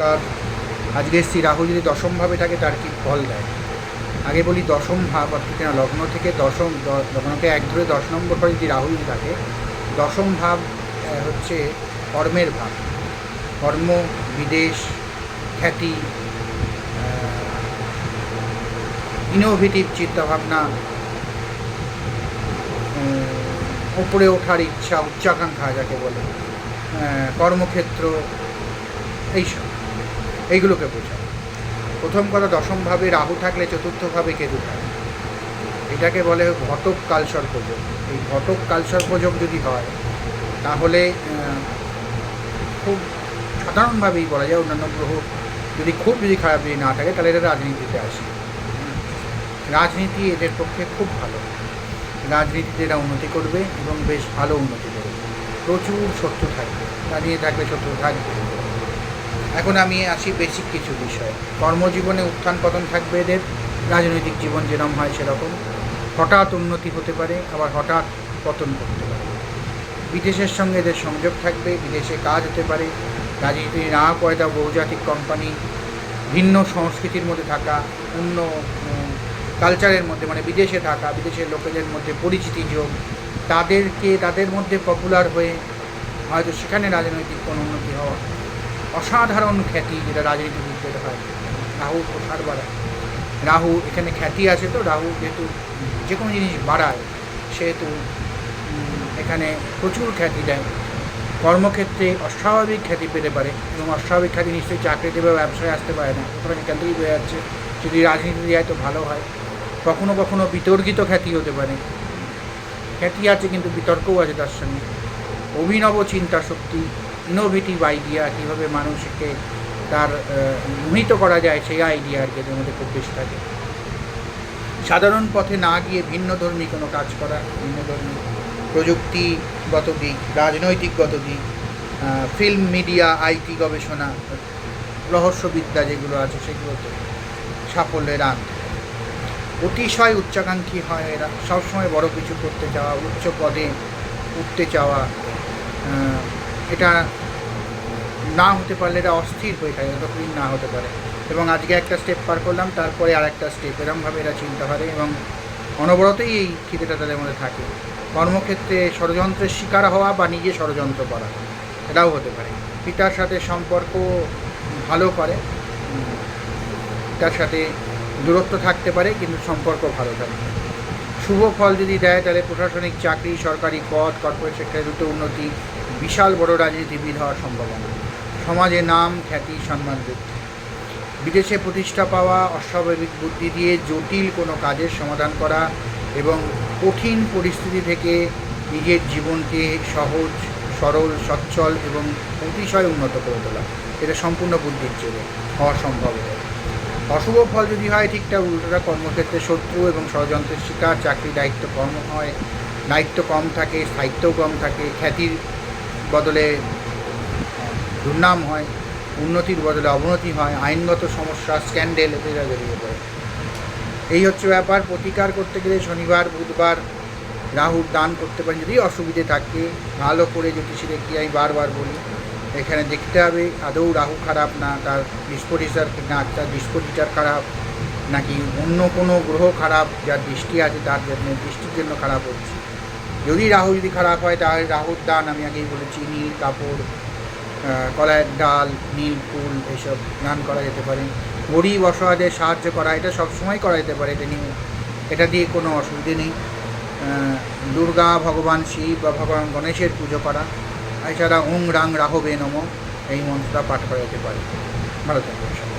কার আজকে শ্রী রাহু যদি দশমভাবে থাকে, তার কি ফল দেয়? আগে বলি দশম ভাব অর্থাৎ লগ্ন থেকে দশম লগ্নকে এক ধরে দশ নম্বর ঘরে যদি রাহু যদি থাকে, দশম ভাব হচ্ছে কর্মের ভাব। কর্ম, বিদেশ, খ্যাতি ইনোভেটিভ চিন্তাভাবনা উপরে ওঠার ইচ্ছা, উচ্চাকাঙ্ক্ষা যাকে বলে কর্মক্ষেত্র, এইসব। এইগুলোকে বোঝায় প্রথম কথা দশমভাবে রাহু থাকলে চতুর্থভাবে কেতু থাকে। এটাকে বলে ঘটক কালসর্পযোগ এই ঘটক কালসর্পযোগ যদি হয়, তাহলে খুব সাধারণভাবেই বলা যায় অন্যান্য গ্রহ যদি খুব যদি খারাপ যদি না থাকে, তাহলে এটা রাজনীতিতে আসে। রাজনীতি এদের পক্ষে খুব ভালো। রাজনীতিতে এরা উন্নতি করবে এবং বেশ ভালো উন্নতি করবে। প্রচুর শত্রু থাকবে। রাজনীতি থাকলে শত্রু থাকবে। এখন আমি আসি বেসিক কিছু বিষয়। কর্মজীবনে উত্থান পতন থাকবে এদের, রাজনৈতিক জীবন যেরকম হয় সেরকম। হঠাৎ উন্নতি হতে পারে, আবার হঠাৎ পতন করতে পারে। বিদেশের সঙ্গে এদের সংযোগ থাকবে, বিদেশে কাজ হতে পারে, রাজনীতি না কয়টা বহুজাতিক কোম্পানি ভিন্ন সংস্কৃতির মধ্যে থাকা, অন্য কালচারের মধ্যে মানে বিদেশে থাকা, বিদেশের লোকেদের মধ্যে পরিচিতি যোগ, তাদেরকে, তাদের মধ্যে পপুলার হয়ে হয়তো সেখানে রাজনৈতিক কোনো উন্নতি হওয়া অসাধারণ খ্যাতি যেটা রাজনীতিবিদদের হয় রাহু প্রসার বাড়ায়। রাহু এখানে খ্যাতি আছে তো, রাহু যেহেতু যে কোনো জিনিস বাড়ায়, সেহেতু এখানে প্রচুর খ্যাতি দেয়। কর্মক্ষেত্রে অস্বাভাবিক খ্যাতি পেতে পারে এবং অস্বাভাবিক খ্যাতি নিশ্চয়ই চাকরিতে বা ব্যবসায় আসতে পারে না। সুতরাং এখান থেকেই বোঝা যাচ্ছে। যদি রাজনীতি যায় তো ভালো হয়। কখনো কখনো বিতর্কিত খ্যাতি হতে পারে। খ্যাতি আছে কিন্তু বিতর্কও আছে তার সঙ্গে। অভিনব চিন্তা শক্তি ইনোভেটিভ আইডিয়া কীভাবে মানুষকে তার মোহিত করা যায়, সেই আইডিয়া আর কি এদের মধ্যে খুব বেশি থাকে। সাধারণ পথে না গিয়ে ভিন্ন ধর্মী কোনো কাজ করা, ভিন্ন ধর্মী প্রযুক্তিগত দিক, রাজনৈতিকগত দিক ফিল্ম মিডিয়া আইটি গবেষণা, রহস্যবিদ্যা যেগুলো আছে সেগুলোতে সাফল্যের আন অতিশয় উচ্চাকাঙ্ক্ষী হয় এরা। সবসময় বড় কিছু করতে চাওয়া, উচ্চ পদে উঠতে চাওয়া এটা না হতে পারলে এটা অস্থির হয়ে থাকে, যতক্ষণ না হতে পারে। এবং আজকে একটা স্টেপ পার করলাম, তারপরে আর একটা স্টেপ এরমভাবে এরা চিন্তা করে এবং অনবরতই এই খিদেটা তাদের মধ্যে থাকে। কর্মক্ষেত্রে ষড়যন্ত্রের শিকার হওয়া বা নিজে ষড়যন্ত্র করা, এটাও হতে পারে। পিতার সাথে সম্পর্ক ভালো করে, পিতার সাথে দূরত্ব থাকতে পারে, কিন্তু সম্পর্ক ভালো থাকে। শুভ ফল যদি দেয়, তাহলে প্রশাসনিক চাকরি, সরকারি পদ, কর্পোরেট সেক্টরে দ্রুত উন্নতি বিশাল বড় রাজনীতিবিদ হওয়ার সম্ভাবনা। সমাজে নাম, খ্যাতি, সম্মান বৃদ্ধি। বিদেশে প্রতিষ্ঠা পাওয়া, অস্বাভাবিক বুদ্ধি দিয়ে জটিল কোনো কাজের সমাধান করা এবং কঠিন পরিস্থিতি থেকে নিজের জীবনকে সহজ, সরল, সচ্ছল এবং অতিশয় উন্নত করে তোলা। এটা সম্পূর্ণ বুদ্ধির চেয়ে হওয়া সম্ভব হয়। অশুভ ফল যদি হয় ঠিকঠাক উল্টোটা কর্মক্ষেত্রে শত্রু এবং ষড়যন্ত্রের শিকার, চাকরি দায়িত্ব কম হয়, দায়িত্ব কম থাকে, স্থায়িত্বও কম থাকে, খ্যাতির বদলে দুর্নাম হয়, উন্নতির বদলে অবনতি হয়, আইনগত সমস্যা, স্ক্যান্ডেল যা বেরিয়ে পড়ে। এই হচ্ছে ব্যাপার, প্রতিকার করতে গেলে শনিবার, বুধবার রাহুর দান করতে পারেন, যদি অসুবিধে থাকে। ভালো করে জ্যোতিষী দেখি আমি বারবার বলি, এখানে দেখতে হবে, আদৌ রাহু খারাপ না, তার ডিসপোজিটার না, তার ডিসপোজিটার খারাপ, নাকি অন্য কোনো গ্রহ খারাপ, যার দৃষ্টি আছে তার জন্য, দৃষ্টির জন্য খারাপ হচ্ছে। যদি রাহু যদি খারাপ হয় তাহলে রাহুর দান আমি আগেই বলেছি নীল কাপড় আহ, কলাইয়ের ডাল নীল ফুল এসব দান করা যেতে পারে। গরিব অসহায়দের সাহায্য করা এটা সবসময় করা যেতে পারে এটা নিয়ে এটা দিয়ে কোনো অসুবিধে নেই। দুর্গা ভগবান শিব বা ভগবান গণেশের পুজো করা এছাড়া ওং রাং রাহবে নম এই মন্ত্রটা পাঠ করা যেতে পারে। ভালো থাকবে।